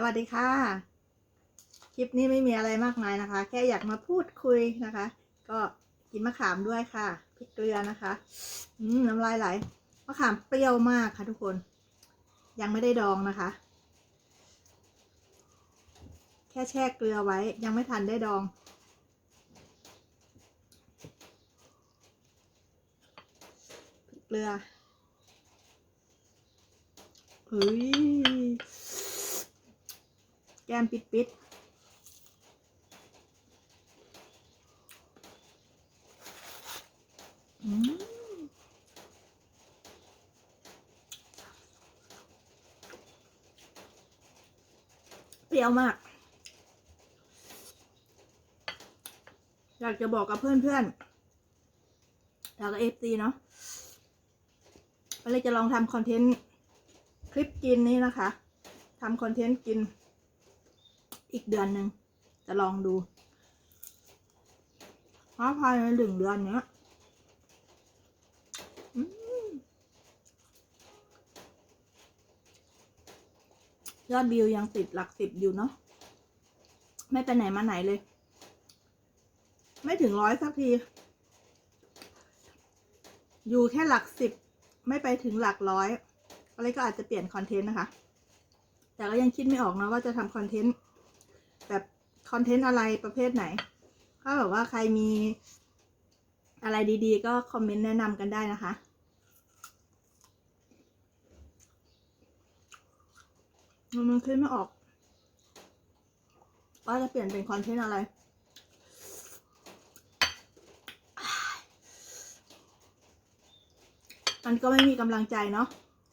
สวัสดีค่ะ คลิปนี้ไม่มีอะไรมากมายนะคะ แค่อยากมาพูดคุยนะคะ ก็กินมะขามด้วยค่ะพริกเกลือนะคะอืมน้ำลายไหลมะขามเปรี้ยวมากค่ะทุกคน ยังไม่ได้ดองนะคะ แค่แช่เกลือไว้ ยังไม่ทันได้ดองเกลือเฮ้ย แก้มปิดปิดเปรี้ยวมาก อยากจะบอกกับเพื่อนๆแล้วก็เอฟซีเนาะก็เลยจะลองทำคอนเทนต์คลิปกินนี้นะคะทำคอนเทนต์กิน อีกเดือนหนึ่งจะลองดูเพราะภายในหนึ่งเดือนเนี้ยยอดวิวยังติดหลักสิบอยู่เนาะไม่ไปไหนมาไหนเลย ไม่ถึงร้อยสักที อยู่แค่หลักสิบ ไม่ไปถึงหลักร้อย อะไรก็อาจจะเปลี่ยนคอนเทนต์นะคะ แต่ก็ยังคิดไม่ออกนะว่าจะทำคอนเทนต์ แบบคอนเทนต์อะไรประเภทไหน ถ้าแบบว่าใครมีอะไรดีๆ ก็คอมเมนต์แนะนำกันได้นะคะมันมันคิดไม่ออก ว่าจะเปลี่ยนเป็นคอนเทนต์อะไรมันก็ไม่มีกำลังใจเนาะ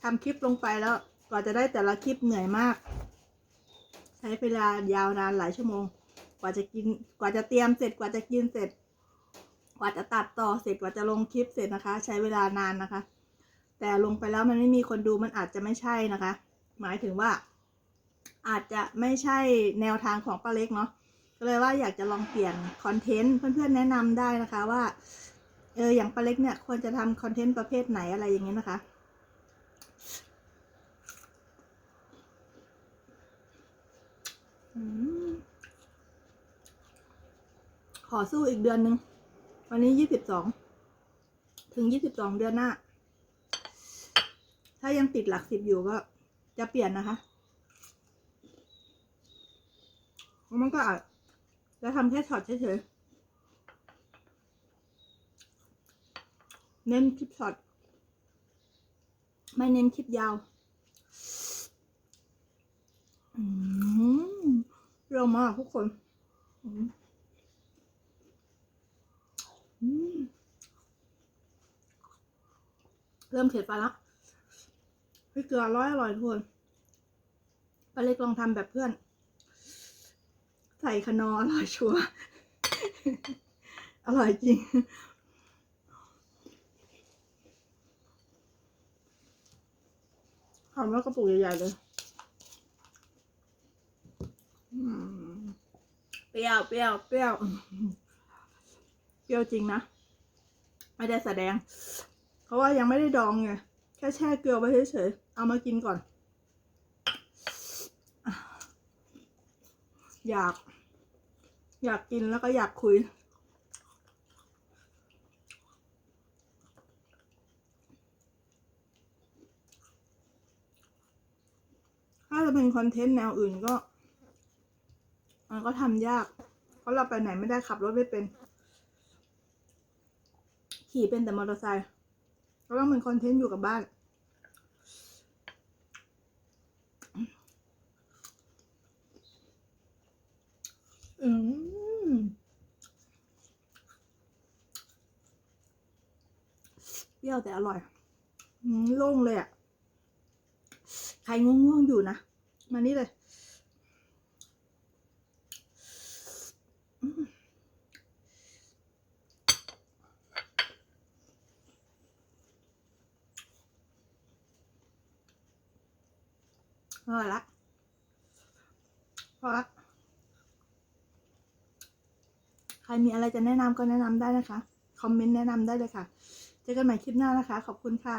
ทำคลิปลงไปแล้วกว่าจะได้แต่ละคลิปเหนื่อยมาก ช้เวลายาวนานหลายชั่วโมง กว่าจะกิน กว่าจะเตรียมเสร็จ กว่าจะกินเสร็จ กว่าจะตัดต่อเสร็จ กว่าจะลงคลิปเสร็จนะคะ ใช้เวลานานนะคะ แต่ลงไปแล้วมันไม่มีคนดูมันอาจจะไม่ใช่นะคะ หมายถึงว่า อาจจะไม่ใช่แนวทางของป้าเล็กเนาะ ก็เลยว่าอยากจะลองเปลี่ยนคอนเทนต์เพื่อนๆแนะนำได้นะคะว่า เอออย่างป้าเล็กเนี่ยควรจะทำคอนเทนต์ประเภทไหนอะไรอย่างเงี้ยนะคะ อืม ขอสู้อีกเดือนหนึ่ง วันนี้ยี่สิบสอง ถึงยี่สิบสองเดือนหน้า ถ้ายังติดหลักสิบอยู่ก็จะเปลี่ยนนะคะมันก็อาจจะทำแค่ช็อตเฉยๆ เน้นคลิปช็อต ไม่เน้นคลิปยาว อืม เร็วมากทุกคนเริ่มเผ็ดไปแล้วพริกเกลืออร่อยอร่อยทุกคนป้าเล็กลองทำแบบเพื่อน ใส่ขนออร่อยชัวร์อร่อยจริงทำแล้วกระปุกใหญ่ๆเลย อืมเป รี้ยวเปรี้ยวเปรี้ยวเปรี้ยวจริงนะ ไม่ได้แสดง เพราะว่ายังไม่ได้ดองไง แค่แช่เกลือไว้เฉยๆ เอามากินก่อน อยาก อยากกินแล้วก็อยากคุย ถ้าจะเป็นคอนเทนต์แนวอื่นก็ มันก็ทำยาก เพราะเราไปไหนไม่ได้ขับรถไม่เป็น ขี่เป็นแต่มอเตอร์ไซค์ก็ต้องเป็นคอนเทนต์อยู่กับบ้าน อืมเปรี้ยวแต่อร่อยโล่งเลยอะ่ะ ใครง่วงๆอยู่นะ มานี่เลย พอละพอละใครมีอะไรจะแนะนำก็แนะนำได้นะคะ คอมเมนต์แนะนำได้เลยค่ะ เจอกันใหม่คลิปหน้านะคะ ขอบคุณค่ะ